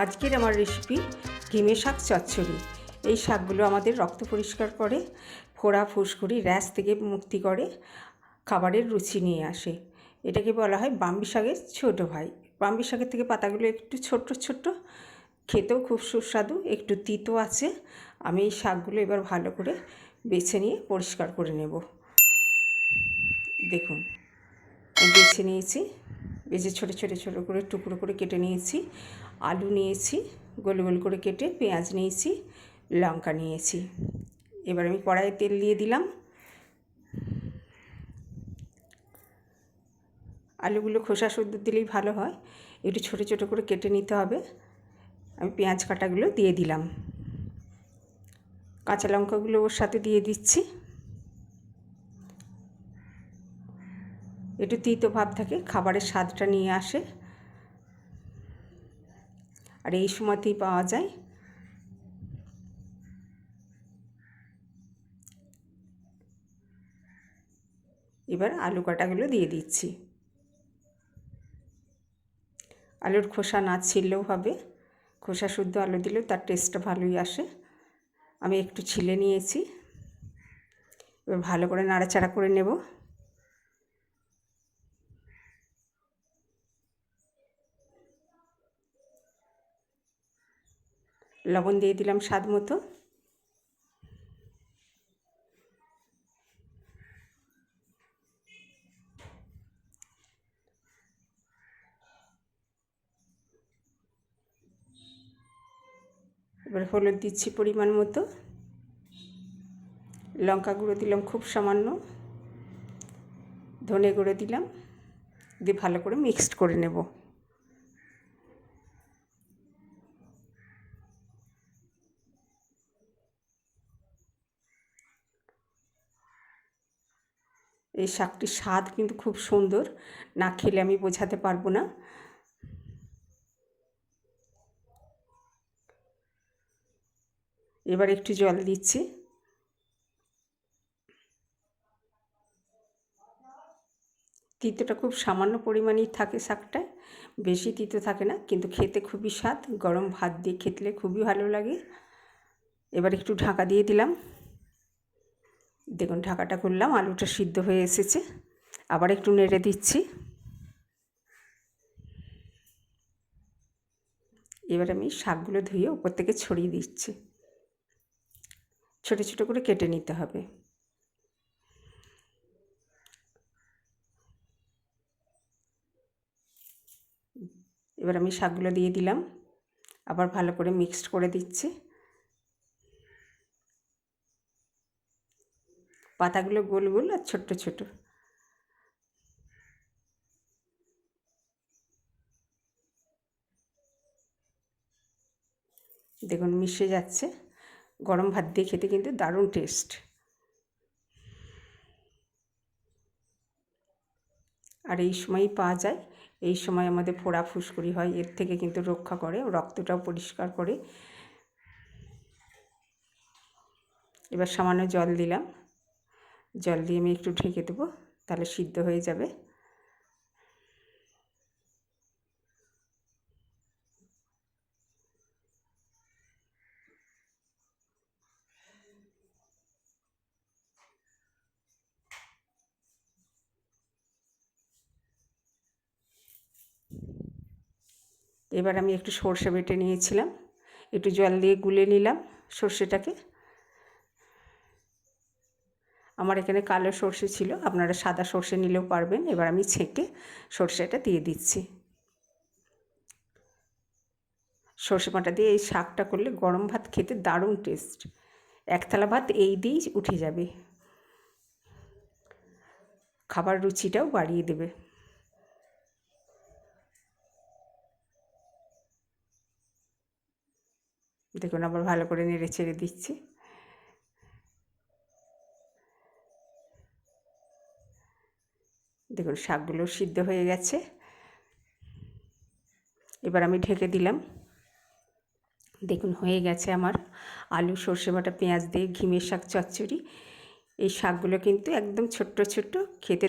আজকের আমার রেসিপি ঘিমে শাক চচ্চড়ি। এই শাকগুলো আমাদের রক্ত পরিষ্কার করে, ফোড়া ফুসকুড়ি, র্যাশ থেকে মুক্তি করে, খাবারের রুচি নিয়ে আসে। এটাকে বলা হয় বাম্বি শাকের ছোটো ভাই। বাম্বি শাকের থেকে পাতাগুলো একটু ছোট্ট ছোট্ট। খেতেও খুব সুস্বাদু, একটু তিতো আছে। আমি এই শাকগুলো এবার ভালো করে বেছে নিয়ে পরিষ্কার করে নেব। দেখুন বেছে নিয়েছি। বেছে ছোটো ছোটো ছোটো করে টুকরো করে কেটে নিয়েছি। আলু নিয়েছি, গোল গোল করে কেটে পেঁয়াজ নিয়েছি, লঙ্কা নিয়েছি। এবার আমি কড়াইয়ে তেল দিয়ে দিলাম। আলুগুলো খোসা শুদ্ধ দিলেই ভালো হয়। একটু ছোটো ছোটো করে কেটে নিতে হবে। আমি পেঁয়াজ কাটাগুলো দিয়ে দিলাম। কাঁচা লঙ্কাগুলো ওর সাথে দিয়ে দিচ্ছি। একটু তিতো ভাব থাকে, খাবারের স্বাদটা নিয়ে আসে। আর এই সময়তেই পাওয়া যায়। এবার আলু কাটাগুলো দিয়ে দিচ্ছি। আলুর খোসা না ছিললেও হবে। খোসা শুদ্ধ আলু দিলেও তার টেস্টটা ভালোই আসে। আমি একটু ছিলে নিয়েছি। এবার ভালো করে নাড়াচাড়া করে নেব। লবণ দিয়ে দিলাম স্বাদ মতো। এবার হলুদ দিচ্ছি পরিমাণ মতো। লঙ্কা গুঁড়ো দিলাম খুব সামান্য। ধনে গুঁড়ো দিলাম। দিয়ে ভালো করে মিক্সড করে নেব। এই শাকটির স্বাদ কিন্তু খুব সুন্দর। না খেলে আমি বোঝাতে পারব না। এবার একটু জল দিচ্ছি। তিতোটা খুব সামান্য পরিমাণেই থাকে শাকটায় বেশি তিতো থাকে না, কিন্তু খেতে খুবই স্বাদ। গরম ভাত দিয়ে খেতলে খুবই ভালো লাগে। এবার একটু ঢাকা দিয়ে দিলাম। দেখুন ঢাকাটা করলাম আলুটা সিদ্ধ হয়ে এসেছে। আবার একটু নেড়ে দিচ্ছি। এবার আমি শাকগুলো ধুয়ে ওপর থেকে ছড়িয়ে দিচ্ছি। ছোটো ছোটো করে কেটে নিতে হবে। এবার আমি শাকগুলো দিয়ে দিলাম। আবার ভালো করে মিক্সড করে দিচ্ছি। পাতাগুলো গোল গোল আর ছোট্ট ছোট দেখুন মিশে যাচ্ছে। গরম ভাত দিয়ে খেতে কিন্তু দারুণ টেস্ট আর এই সময়ই পাওয়া যায়। এই সময় আমাদের ফোড়া ফুসকুড়ি হয়, এর থেকে কিন্তু রক্ষা করে, রক্তটাও পরিষ্কার করে। এবার সামান্য জল দিলাম। জল দিয়ে আমি একটু ঢেকে দেবো, তাহলে সিদ্ধ হয়ে যাবে। এবার আমি একটু সর্ষে বেটে নিয়েছিলাম, একটু জল দিয়ে গুলে নিলাম সর্ষেটাকে। আমার এখানে কালো সর্ষে ছিল, আপনারা সাদা সর্ষে নিলেও পারবেন। এবার আমি ছেঁকে সর্ষেটা দিয়ে দিচ্ছি। সর্ষে বাটা দিয়ে এই শাকটা করলে গরম ভাত খেতে দারুণ টেস্ট। এক থালা ভাত এই দিয়েই উঠে যাবে। খাবার রুচিটাও বাড়িয়ে দেবে। দেখুন, আবার ভালো করে নেড়ে ছেড়ে দিচ্ছি। দেখুন, শাকগুলো সিদ্ধ হয়ে গেছে। এবার আমি ঢেকে দিলাম। দেখুন, হয়ে গেছে আমার আলু, সর্ষে বাটা, পেঁয়াজ দিয়ে ঘিমের শাক চচ্চড়ি। এই শাকগুলো কিন্তু একদম ছোট্ট ছোট্ট খেতে